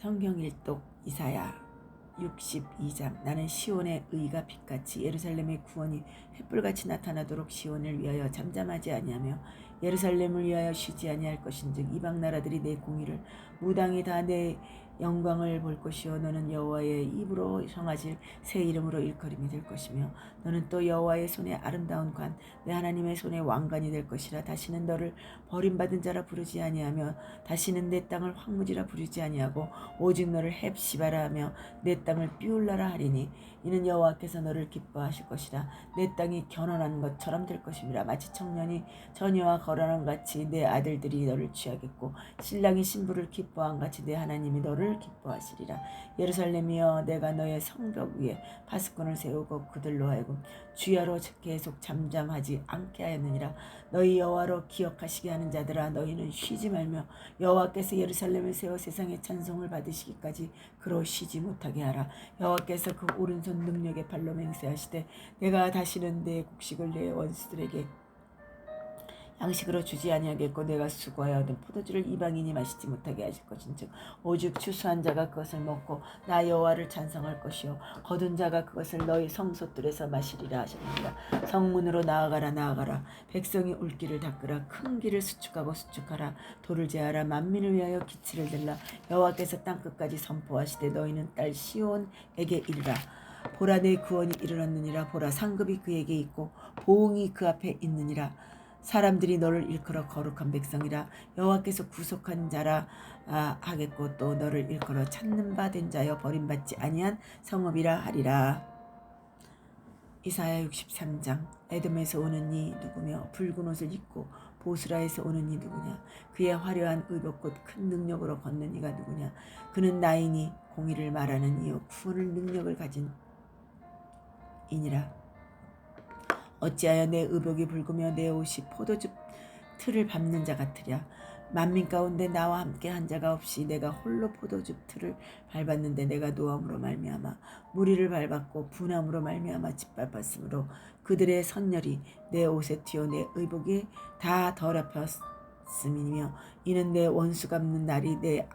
성경 일독 이사야 62장. 나는 시온의 의가 빛같이 예루살렘의 구원이 횃불같이 나타나도록 시온을 위하여 잠잠하지 아니하며 예루살렘을 위하여 쉬지 아니할 것인즉 이방 나라들이 내 공의를 무당이 다 내 영광을 볼 것이요. 너는 여호와의 입으로 정하실 새 이름으로 일컬음이 될 것이며 너는 또 여호와의 손에 아름다운 관 내 하나님의 손에 왕관이 될 것이라. 다시는 너를 버림받은 자라 부르지 아니하며 다시는 내 땅을 황무지라 부르지 아니하고 오직 너를 헵시바라 하며 내 땅을 삐울라라 하리니 이는 여호와께서 너를 기뻐하실 것이라. 내 땅이 견원한 것처럼 될 것임이라 마치 청년이 처녀와 거란한 같이 내 아들들이 너를 취하겠고 신랑이 신부를 기뻐 한 같이 내 하나님이 너를 기뻐하시리라. 예루살렘이여 내가 너의 성벽 위에 파수꾼을 세우고 그들로 하여금 주야로 계속 잠잠하지 않게 하였느니라. 너희 여호와로 기억하시게 하는 자들아 너희는 쉬지 말며 여호와께서 예루살렘을 세워 세상의 찬송을 받으시기까지 그로 쉬지 못하게 하라. 여호와께서 그 오른손 능력의 발로 맹세하시되 내가 다시는 내 곡식을 내 원수들에게 양식으로 주지 아니하겠고 내가 수고하여 얻은 포도주를 이방인이 마시지 못하게 하실 것인즉 오직 추수한 자가 그것을 먹고 나 여호와를 찬송할 것이요 거둔 자가 그것을 너희 성소들에서 마시리라 하셨느니라. 성문으로 나아가라 나아가라. 백성이 올 길을 닦으라. 큰 길을 수축하고 수축하라. 돌을 제하라. 만민을 위하여 기치를 들라. 여호와께서 땅 끝까지 선포하시되 너희는 딸 시온에게 이르라. 보라 내 구원이 이르렀느니라. 보라 상급이 그에게 있고 보응이 그 앞에 있느니라 사람들이 너를 일컬어 거룩한 백성이라 여호와께서 구속한 자라 아, 하겠고 또 너를 일컬어 찾는 바 된 자여 버림받지 아니한 성읍이라 하리라. 이사야 63장. 에돔에서 오는 이 누구며 붉은 옷을 입고 보스라에서 오는 이 누구냐? 그의 화려한 의복곧 큰 능력으로 걷는 이가 누구냐? 그는 나이니 공의를 말하는 이요 구원을 능력을 가진 이니라 어찌하여 내 의복이 붉으며 내 옷이 포도즙 틀을 밟는 자 같으랴? 만민 가운데 나와 함께 한 자가 없이 내가 홀로 포도즙 틀을 밟았는데 내가 노함으로 말미암아 무리를 밟았고 분함으로 말미암아 짓밟았으므로 그들의 선열이 내 옷에 튀어 내 의복이 다 더럽혔음이며 이는 내 원수 갚는 날이 내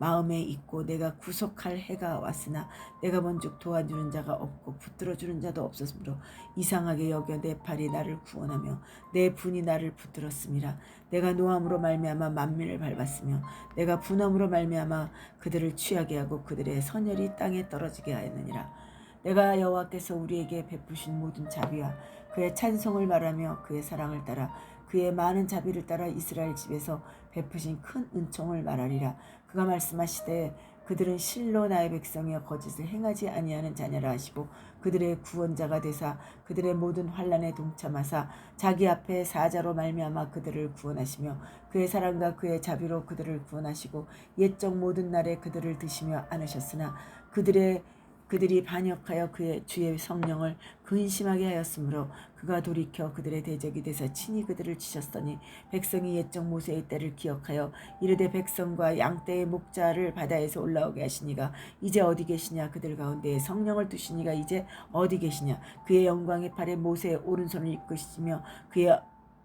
마음에 있고 내가 구속할 해가 왔으나 내가 먼저 도와주는 자가 없고 붙들어 주는 자도 없었으므로 이상하게 여겨 내 팔이 나를 구원하며 내 분이 나를 붙들었음이라 내가 노함으로 말미암아 만민을 밟았으며 내가 분함으로 말미암아 그들을 취하게 하고 그들의 선열이 땅에 떨어지게 하였느니라. 내가 여호와께서 우리에게 베푸신 모든 자비와 그의 찬송을 말하며 그의 사랑을 따라 그의 많은 자비를 따라 이스라엘 집에서 베푸신 큰 은총을 말하리라. 그가 말씀하시되 그들은 실로 나의 백성이여 거짓을 행하지 아니하는 자녀라 하시고 그들의 구원자가 되사 그들의 모든 환란에 동참하사 자기 앞에 사자로 말미암아 그들을 구원하시며 그의 사랑과 그의 자비로 그들을 구원하시고 옛적 모든 날에 그들을 드시며 안으셨으나 그들의 그들이 반역하여 그의 주의 성령을 근심하게 하였으므로 그가 돌이켜 그들의 대적이 되사 친히 그들을 치셨더니 백성이 옛적 모세의 때를 기억하여 이르되 백성과 양떼의 목자를 바다에서 올라오게 하시니가 이제 어디 계시냐? 그들 가운데 성령을 두시니가 이제 어디 계시냐? 그의 영광의 팔에 모세의 오른손을 이끄시며 그의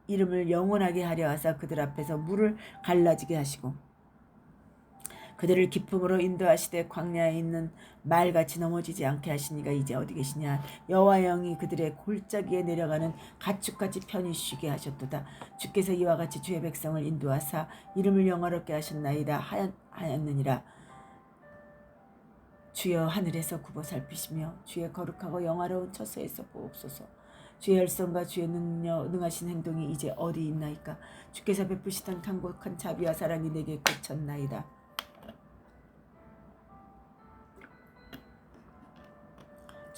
이름을 영원하게 하려 하사 그들 앞에서 물을 갈라지게 하시고 그들을 기쁨으로 인도하시되 광야에 있는 말같이 넘어지지 않게 하시니가 이제 어디 계시냐? 여호와 영이 그들의 골짜기에 내려가는 가축같이 편히 쉬게 하셨도다. 주께서 이와 같이 주의 백성을 인도하사 이름을 영화롭게 하셨나이다 하였, 하였느니라. 주여 하늘에서 굽어 살피시며 주의 거룩하고 영화로운 처소에서 보옵소서. 주의 열성과 주의 능력, 능하신 행동이 이제 어디 있나이까? 주께서 베푸시던 강곡한 자비와 사랑이 내게 그쳤나이다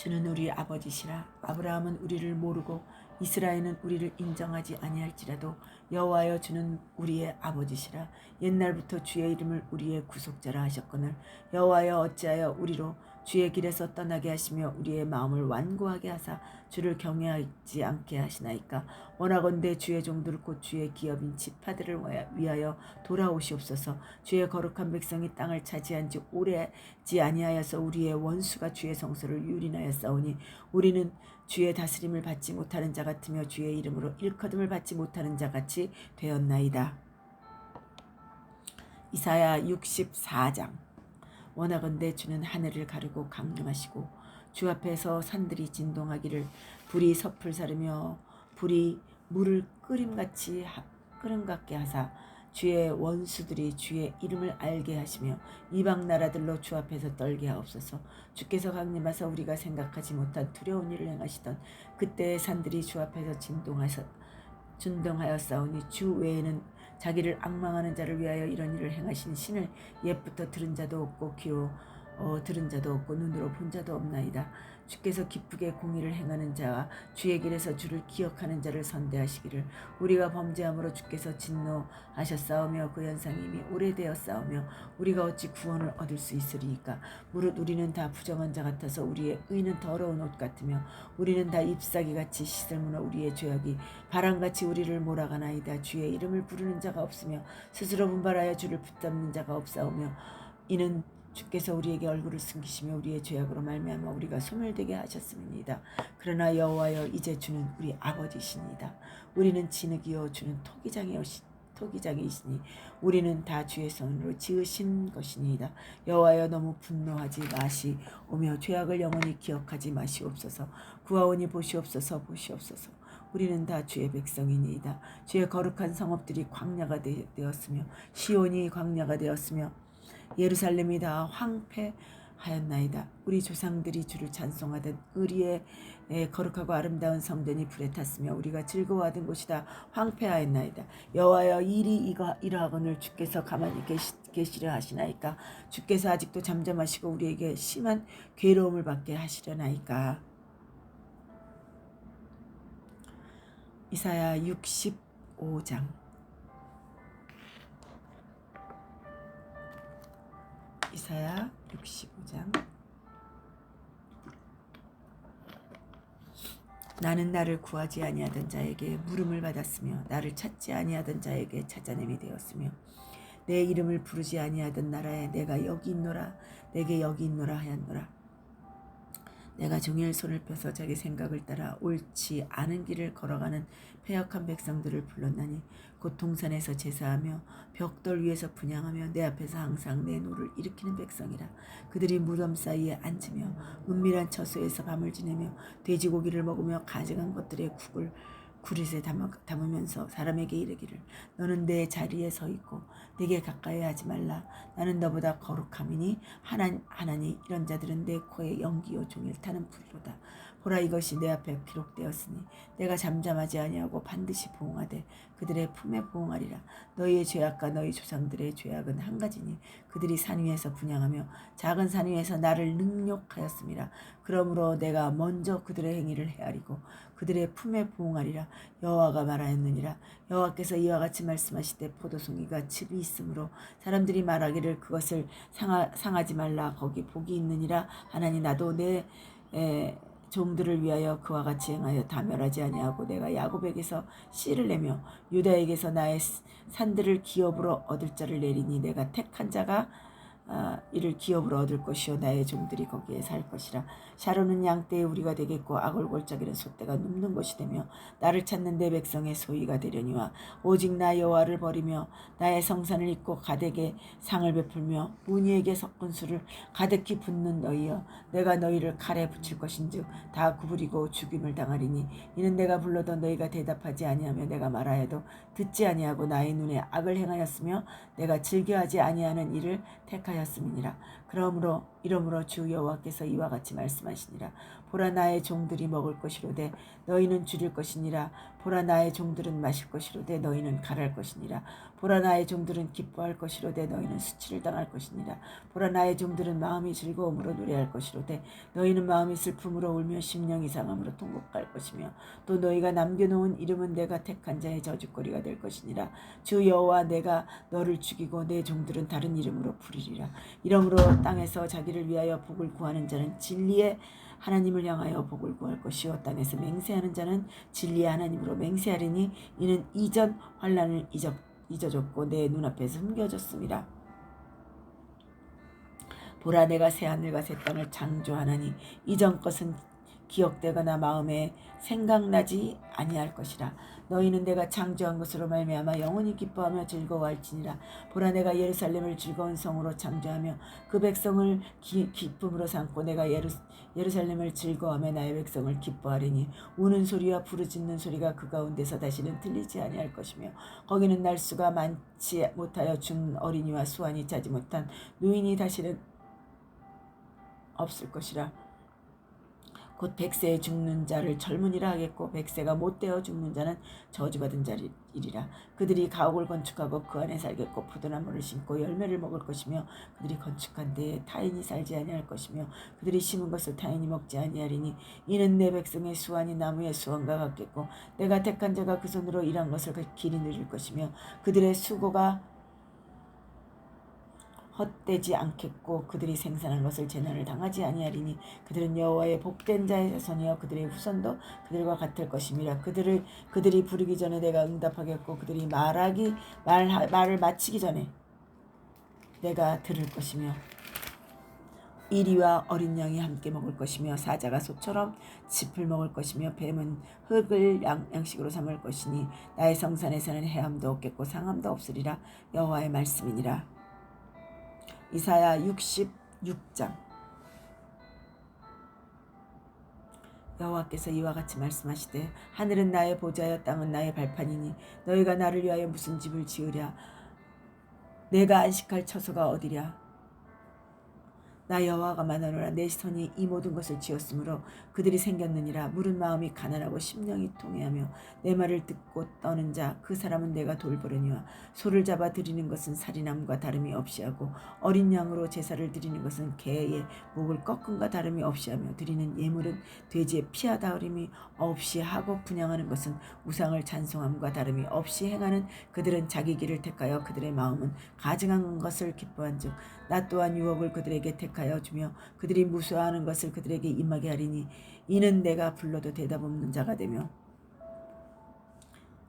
주는 우리 아버지시라. 아브라함은 우리를 모르고 이스라엘은 우리를 인정하지 아니할지라도 여호와여 주는 우리의 아버지시라. 옛날부터 주의 이름을 우리의 구속자라 하셨거늘 여호와여 어찌하여 우리로 주의 길에서 떠나게 하시며 우리의 마음을 완고하게 하사 주를 경외하지 않게 하시나이까? 원하건대 주의 종들을 곧 주의 기업인 지파들을 위하여 돌아오시옵소서. 주의 거룩한 백성이 땅을 차지한 지 오래지 아니하여서 우리의 원수가 주의 성소를 유린하여 싸우니 우리는 주의 다스림을 받지 못하는 자 같으며 주의 이름으로 일커듬을 받지 못하는 자 같이 되었나이다. 이사야 64장 원하건대 주는 하늘을 가르고 강림하시고 주 앞에서 산들이 진동하기를 불이 섭을 사르며 불이 물을 끓임같이 하- 끓음 같게 하사 주의 원수들이 주의 이름을 알게 하시며 이방 나라들로 주 앞에서 떨게 하옵소서. 주께서 강림하사 우리가 생각하지 못한 두려운 일을 행하시던 그때의 산들이 주 앞에서 진동하여 싸우니 주 외에는 자기를 악망하는 자를 위하여 이런 일을 행하신 신을 옛부터 들은 자도 없고 귀로 어, 들은 자도 없고 눈으로 본 자도 없나이다. 주께서 기쁘게 공의를 행하는 자와 주의 길에서 주를 기억하는 자를 선대하시기를 우리가 범죄함으로 주께서 진노하셨사오며 그 연상이 이미 오래되었사오며 우리가 어찌 구원을 얻을 수 있으리이까 무릇 우리는 다 부정한 자 같아서 우리의 의는 더러운 옷 같으며 우리는 다 잎사귀 같이 시들무너 우리의 죄악이 바람같이 우리를 몰아가나이다 주의 이름을 부르는 자가 없으며 스스로 분발하여 주를 붙잡는 자가 없사오며 이는 주께서 우리에게 얼굴을 숨기시며 우리의 죄악으로 말미암아 우리가 소멸되게 하셨습니다. 그러나 여호와여 이제 주는 우리 아버지시니다. 우리는 진흙이요 주는 토기장이요 토기장이시니 우리는 다 주의 손으로 지으신 것이니이다. 여호와여 너무 분노하지 마시오며 죄악을 영원히 기억하지 마시옵소서. 구하오니 보시옵소서 보시옵소서. 우리는 다 주의 백성이니이다. 주의 거룩한 성읍들이 광야가 되- 되었으며 시온이 광야가 되었으며 예루살렘이 다. 황폐하였나이다. 우리 조상들이 주를 찬송하던 의리의 에, 거룩하고 아름다운 성전이 불에 탔으며 우리가 즐거워하던 곳이 다. 황폐하였나이다. 여호와여 일이 이러하거늘 주께서 가만히 계시, 계시려 하시나이까? 주께서 아직도 잠잠하시고 우리에게 심한 괴로움을 받게 하시려나이까? 이사야 65장 이사야 65장. 나는 나를 구하지 아니하던 자에게 물음을 받았으며 나를 찾지 아니하던 자에게 찾아냄이 되었으며 내 이름을 부르지 아니하던 나라에 내가 여기 있노라. 내게 여기 있노라 하였노라 내가 종일 손을 펴서 자기 생각을 따라 옳지 않은 길을 걸어가는 패역한 백성들을 불렀나니 곧 동산에서 제사하며 벽돌 위에서 분양하며 내 앞에서 항상 내 노를 일으키는 백성이라. 그들이 무덤 사이에 앉으며 은밀한 처소에서 밤을 지내며 돼지고기를 먹으며 가증한 것들의 국을 구릿에 담으면서 사람에게 이르기를 너는 내 자리에 서 있고 내게 가까이 하지 말라. 나는 너보다 거룩함이니 하나, 하나니 이런 자들은 내 코에 연기요 종일 타는 불로다 보라 이것이 내 앞에 기록되었으니 내가 잠잠하지 아니하고 반드시 보응하되 그들의 품에 보응하리라. 너희의 죄악과 너희 조상들의 죄악은 한 가지니 그들이 산 위에서 분양하며 작은 산 위에서 나를 능욕하였음이라. 그러므로 내가 먼저 그들의 행위를 헤아리고 그들의 품에 보응하리라. 여호와가 말하였느니라. 여호와께서 이와 같이 말씀하시되 포도송이가 즙이 있으므로 사람들이 말하기를 그것을 상하, 상하지 말라. 거기 복이 있느니라. 하나니 나도 내 에, 종들을 위하여 그와 같이 행하여 다멸하지 아니하고 내가 야곱에게서 씨를 내며 유다에게서 나의 산들을 기업으로 얻을 자를 내리니 내가 택한 자가 아, 이를 기업으로 얻을 것이요 나의 종들이 거기에 살 것이라. 샤론은 양떼의 우리가 되겠고 아골골짜기는 소떼가 눕는 것이 되며 나를 찾는 내 백성의 소위가 되려니와 오직 나 여호와를 버리며 나의 성산을 잊고 가덱에 상을 베풀며 무니에게 섞은 술을 가득히 붓는 너희여 내가 너희를 칼에 붙일 것인즉 다 구부리고 죽임을 당하리니 이는 내가 불러도 너희가 대답하지 아니하며 내가 말하여도 듣지 아니하고 나의 눈에 악을 행하였으며 내가 즐겨하지 아니하는 일을 택하였 음이니라. 그러므로 이러므로 주 여호와께서 이와 같이 말씀하시니라. 보라 나의 종들이 먹을 것이로되 너희는 줄일 것이니라. 보라 나의 종들은 마실 것이로되 너희는 갈할 것이니라 보라 나의 종들은 기뻐할 것이로되 너희는 수치를 당할 것이니라. 보라 나의 종들은 마음이 즐거움으로 노래할 것이로되 너희는 마음이 슬픔으로 울며 심령이 상함으로 통곡할 것이며 또 너희가 남겨놓은 이름은 내가 택한 자의 저주거리가 될 것이니라. 주 여호와 내가 너를 죽이고 내 종들은 다른 이름으로 부리리라. 이러므로 땅에서 자기를 위하여 복을 구하는 자는 진리의 하나님을 향하여 복을 구할 것이요. 땅에서 맹세하는 자는 진리의 하나님으로 맹세하리니 이는 이전 환란을 잊어, 잊어줬고 내 눈앞에서 숨겨졌습니다. 보라 내가 새 하늘과 새 땅을 창조하나니 이전 것은 기억되거나 마음에 생각나지 아니할 것이라 너희는 내가 창조한 것으로 말미암아 영원히 기뻐하며 즐거워할지니라. 보라 내가 예루살렘을 즐거운 성으로 창조하며 그 백성을 기, 기쁨으로 삼고 내가 예루, 예루살렘을 즐거워하며 나의 백성을 기뻐하리니 우는 소리와 부르짖는 소리가 그 가운데서 다시는 들리지 아니할 것이며 거기는 날수가 많지 못하여 준 어린이와 수완이 차지 못한 노인이 다시는 없을 것이라 곧 백세에 죽는 자를 젊은이라 하겠고 백세가 못되어 죽는 자는 저주받은 자리이리라. 그들이 가옥을 건축하고 그 안에 살겠고 포도나무를 심고 열매를 먹을 것이며 그들이 건축한 데에 타인이 살지 아니할 것이며 그들이 심은 것을 타인이 먹지 아니하리니 이는 내 백성의 수완이 나무의 수완과 같겠고 내가 택한 자가 그 손으로 일한 것을 그 길이 누릴 것이며 그들의 수고가 헛되지 않겠고 그들이 생산한 것을 재난을 당하지 아니하리니 그들은 여호와의 복된 자의 자손이여 그들의 후손도 그들과 같을 것임이라. 그들을 그들이 부르기 전에 내가 응답하겠고 그들이 말하기 말 말을 마치기 전에 내가 들을 것이며 이리와 어린 양이 함께 먹을 것이며 사자가 소처럼 짚을 먹을 것이며 뱀은 흙을 양, 양식으로 삼을 것이니 나의 성산에서는 해함도 없겠고 상함도 없으리라. 여호와의 말씀이니라 이사야 66장. 여호와께서 이와 같이 말씀하시되 하늘은 나의 보좌여 땅은 나의 발판이니 너희가 나를 위하여 무슨 집을 지으랴? 내가 안식할 처소가 어디랴 나 여호와가 만하노라. 내 손이 이 모든 것을 지었으므로 그들이 생겼느니라. 물은 마음이 가난하고 심령이 통해하며 내 말을 듣고 떠는 자 그 사람은 내가 돌보려니와 소를 잡아 드리는 것은 살인함과 다름이 없이 하고 어린 양으로 제사를 드리는 것은 개의 목을 꺾음과 다름이 없이 하며 드리는 예물은 돼지의 피하다 어림이 없이 하고 분양하는 것은 우상을 찬송함과 다름이 없이 행하는 그들은 자기 길을 택하여 그들의 마음은 가증한 것을 기뻐한즉 나 또한 유혹을 그들에게 택하여 주며 그들이 무수하는 것을 그들에게 임하게 하리니 이는 내가 불러도 대답 없는 자가 되며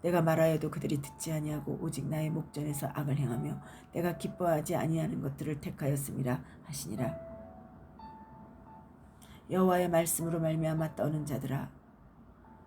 내가 말하여도 그들이 듣지 아니하고 오직 나의 목전에서 악을 행하며 내가 기뻐하지 아니하는 것들을 택하였음이라 하시니라. 여호와의 말씀으로 말미암아 떠는 자들아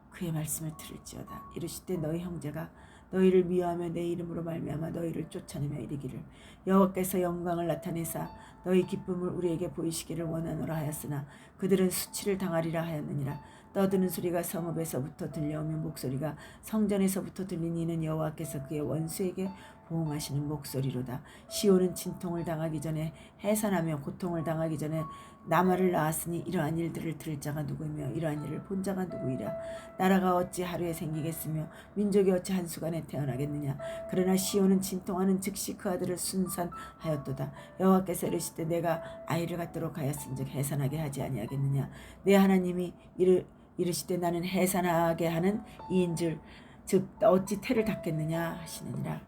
그의 말씀을 들을지어다. 이르시되 너희 형제가 너희를 미워하며 내 이름으로 말미암아 너희를 쫓아내며 이르기를. 여호와께서 영광을 나타내사 너희 기쁨을 우리에게 보이시기를 원하노라 하였으나 그들은 수치를 당하리라 하였느니라. 떠드는 소리가 성읍에서부터 들려오며 목소리가 성전에서부터 들리니는 여호와께서 그의 원수에게 보응하시는 목소리로다. 시온은 진통을 당하기 전에 해산하며 고통을 당하기 전에 나마를 낳았으니 이러한 일들을 들을 자가 누구이며 이러한 일을 본 자가 누구이랴. 나라가 어찌 하루에 생기겠으며 민족이 어찌 한순간에 태어나겠느냐. 그러나 시온은 진통하는 즉시 그 아들을 순산하였도다. 여호와께서 이르시되 내가 아이를 갖도록 하였은즉 해산하게 하지 아니하겠느냐. 내 하나님이 이르 이르시되 나는 해산하게 하는 이인 줄 즉 어찌 태를 닫겠느냐 하시느니라.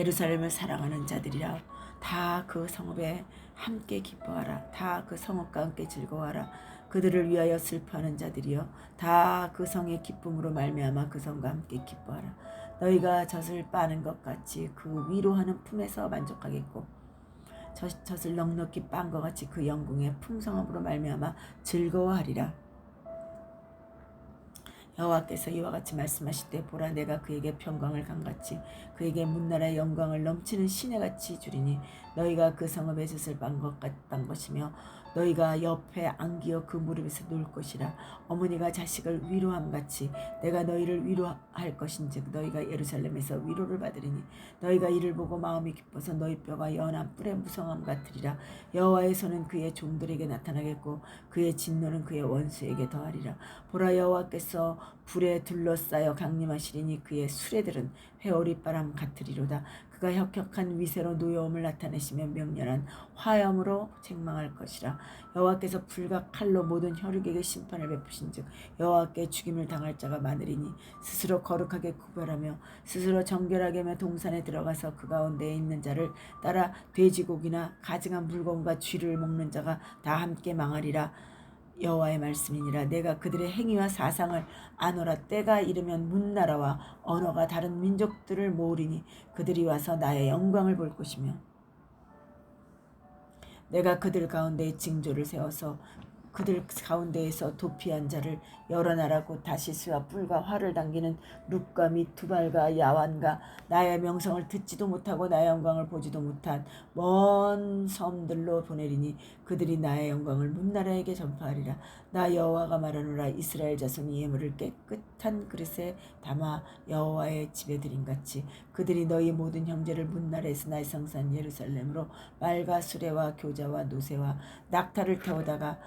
예루살렘을 사랑하는 자들이라. 다 그 성읍에 함께 기뻐하라. 다 그 성읍과 함께 즐거워하라. 그들을 위하여 슬퍼하는 자들이여 다 그 성의 기쁨으로 말미암아 그 성과 함께 기뻐하라. 너희가 젖을 빠는 것 같이 그 위로하는 품에서 만족하겠고 젖, 젖을 넉넉히 빤 것 같이 그 영궁의 풍성함으로 말미암아 즐거워하리라 여호와께서 이와 같이 말씀하실 보라 내가 그에게 평강을 강같이 그에게 문나라의 영광을 넘치는 시내같이 주리니 너희가 그 성읍에 젖을 빤 것 같단 것이며 너희가 옆에 안기어 그 무릎에서 놀 것이라. 어머니가 자식을 위로함 같이 내가 너희를 위로할 것인즉 너희가 예루살렘에서 위로를 받으리니 너희가 이를 보고 마음이 기뻐서 너희 뼈가 연한 뿔의 무성함 같으리라. 여호와의 손은 그의 종들에게 나타나겠고 그의 진노는 그의 원수에게 더하리라. 보라 여호와께서 불에 둘러싸여 강림하시리니 그의 수레들은 회오리 바람 같으리로다 그가 혁혁한 위세로 노여움을 나타내시며 명렬한 화염으로 책망할 것이라. 여호와께서 불과 칼로 모든 혈육에게 심판을 베푸신즉 여호와께 죽임을 당할 자가 많으리니 스스로 거룩하게 구별하며 스스로 정결하게 하며 동산에 들어가서 그 가운데에 있는 자를 따라 돼지고기나 가증한 물건과 쥐를 먹는 자가 다 함께 망하리라 여호와의 말씀이니라. 내가 그들의 행위와 사상을 아노라. 때가 이르면 문나라와 언어가 다른 민족들을 모으리니 그들이 와서 나의 영광을 볼 것이며 내가 그들 가운데 징조를 세워서 그들 가운데에서 도피한 자를 여러 나라고 다시스와 뿔과 활을 당기는 룩과 및 두발과 야완과 나의 명성을 듣지도 못하고 나의 영광을 보지도 못한 먼 섬들로 보내리니 그들이 나의 영광을 문나라에게 전파하리라. 나 여호와가 말하노라. 이스라엘 자손이 예물을 깨끗한 그릇에 담아 여호와의 집에 드린 같이 그들이 너희 모든 형제를 문나라에서 나의 성산 예루살렘으로 말과 수레와 교자와 노새와 낙타를 태우다가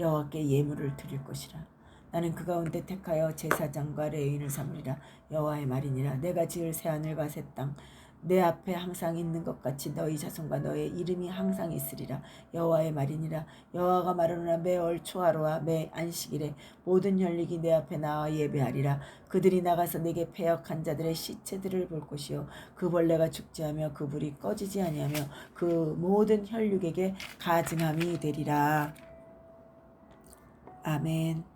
여호와께 예물을 드릴 것이라. 나는 그 가운데 택하여 제사장과 레인을 삼으리라. 여호와의 말이니라. 내가 지을 새 하늘과 새 땅. 내 앞에 항상 있는 것 같이 너희 자손과 너의 이름이 항상 있으리라. 여호와의 말이니라. 여호와가 말하노라 매월 초하루와 매 안식일에 모든 혈육이 내 앞에 나와 예배하리라. 그들이 나가서 내게 패역한 자들의 시체들을 볼 것이요 그 벌레가 죽지 하며 그 불이 꺼지지 아니하며 그 모든 혈육에게 가증함이 되리라. 아멘.